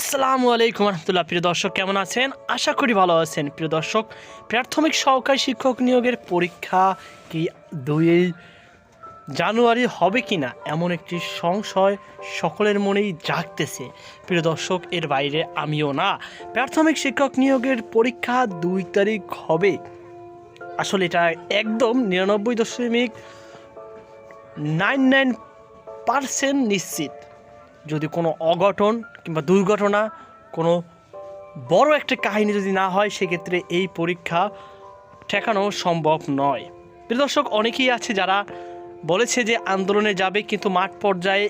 আসসালামু আলাইকুম রহমতুল্লাহ। প্রিয় দর্শক, কেমন আছেন? আশা করি ভালো আছেন। প্রিয় দর্শক, প্রাথমিক সহকারী শিক্ষক নিয়োগের পরীক্ষা কি দুই জানুয়ারি হবে কি না এমন একটি সংশয় সকলের মনেই জাগতেছে। প্রিয় দর্শক, এর বাইরে আমিও না। প্রাথমিক শিক্ষক নিয়োগের পরীক্ষা দুই তারিখ হবে। আসলে এটা একদম নিরানব্বই দশমিক নাইন নাইন পার্সেন্ট নিশ্চিত। যদি কোনো অঘটন কিংবা দুর্ঘটনা, কোনো বড় একটা কাহিনী যদি না হয়, সেক্ষেত্রে এই পরীক্ষা ঠেকানো সম্ভব নয়। প্রিয় দর্শক, অনেকেই আছে যারা বলেছে যে আন্দোলনে যাবে, কিন্তু মাঠ পর্যায়ে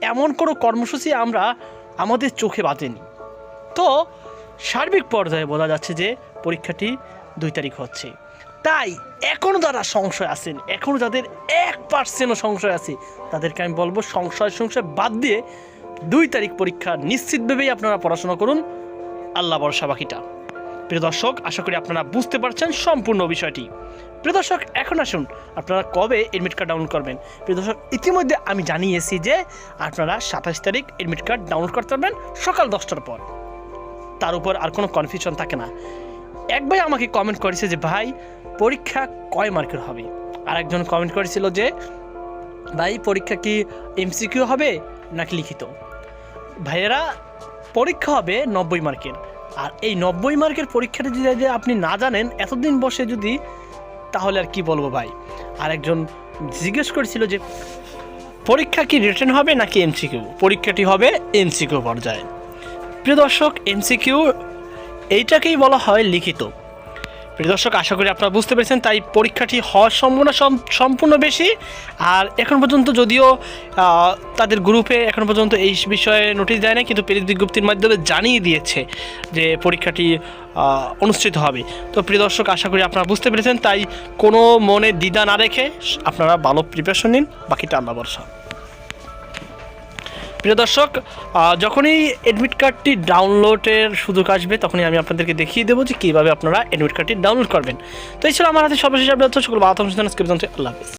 এমন কোনো কর্মসূচি আমরা আমাদের চোখে বাঁধেনি। তো সার্বিক পর্যায়ে বোঝা যাচ্ছে যে পরীক্ষাটি দুই তারিখ হচ্ছে। তাই এখনও যারা সংশয় আছেন এখনও যাদের এক পার্সেন্টও সংশয় আছে, তাদেরকে আমি বলব সংশয় সংশয় বাদ দিয়ে দুই তারিখ পরীক্ষা নিশ্চিতভাবেই আপনারা পড়াশোনা করুন। আল্লাহ ভরসা বাকিটা। প্রিয় দর্শক, আশা করি আপনারা বুঝতে পারছেন সম্পূর্ণ বিষয়টি। প্রিয় দর্শক, এখন আসুন আপনারা কবে এডমিট কার্ড ডাউনলোড করবেন? প্রিয় দর্শক, ইতিমধ্যে আমি জানিয়েছি যে আপনারা সাতাশ তারিখ এডমিট কার্ড ডাউনলোড করতে পারবেন সকাল দশটার পর। তার উপর আর কোনো কনফিউশন থাকে না। এক ভাই আমাকে কমেন্ট করেছে যে, ভাই, পরীক্ষা কয় মার্কের হবে? আর একজন কমেন্ট করেছিল যে, ভাই, পরীক্ষা কি এমসিকিউ হবে নাকি লিখিত? ভাইয়েরা, পরীক্ষা হবে নব্বই মার্কের। আর এই নব্বই মার্কের পরীক্ষাটা যদি আপনি না জানেন, এতদিন বসে যদি, তাহলে আর কি বলব ভাই? আর একজন জিজ্ঞেস করেছিল যে, পরীক্ষা কি রিটার্ন হবে নাকি এমসিকিউ পরীক্ষাটি হবে এমসিকিউ পর্যায়ে। প্রিয় দর্শক এমসিকিউ এইটাকেই বলা হয় লিখিত। প্রিয় দর্শক, আশা করি আপনারা বুঝতে পেরেছেন, তাই পরীক্ষাটি হওয়ার সম্ভাবনা সম- সম্পূর্ণ বেশি। আর এখন পর্যন্ত যদিও তাদের গ্রুপে এখন পর্যন্ত এই বিষয়ে নোটিশ দেয় না কিন্তু প্রেরিত বিজ্ঞপ্তির মাধ্যমে জানিয়ে দিয়েছে যে পরীক্ষাটি অনুষ্ঠিত হবে। তো প্রিয় দর্শক, আশা করি আপনারা বুঝতে পেরেছেন, তাই কোনো মনে দ্বিধা না রেখে আপনারা ভালো প্রিপারেশন নিন, বাকিটা আমরা ভরসা। প্রিয় দর্শক যখনই অ্যাডমিট কার্ডটি ডাউনলোডের সুযোগ আসবে, তখনই আমি আপনাদেরকে দেখিয়ে দেবো যে কীভাবে আপনারা অ্যাডমিট কার্ডটি ডাউনলোড করবেন। তো এছাড়া আমার হাতে সর্বশেষ আপডেট সকল বাতাম আল্লাহ হাফিজ।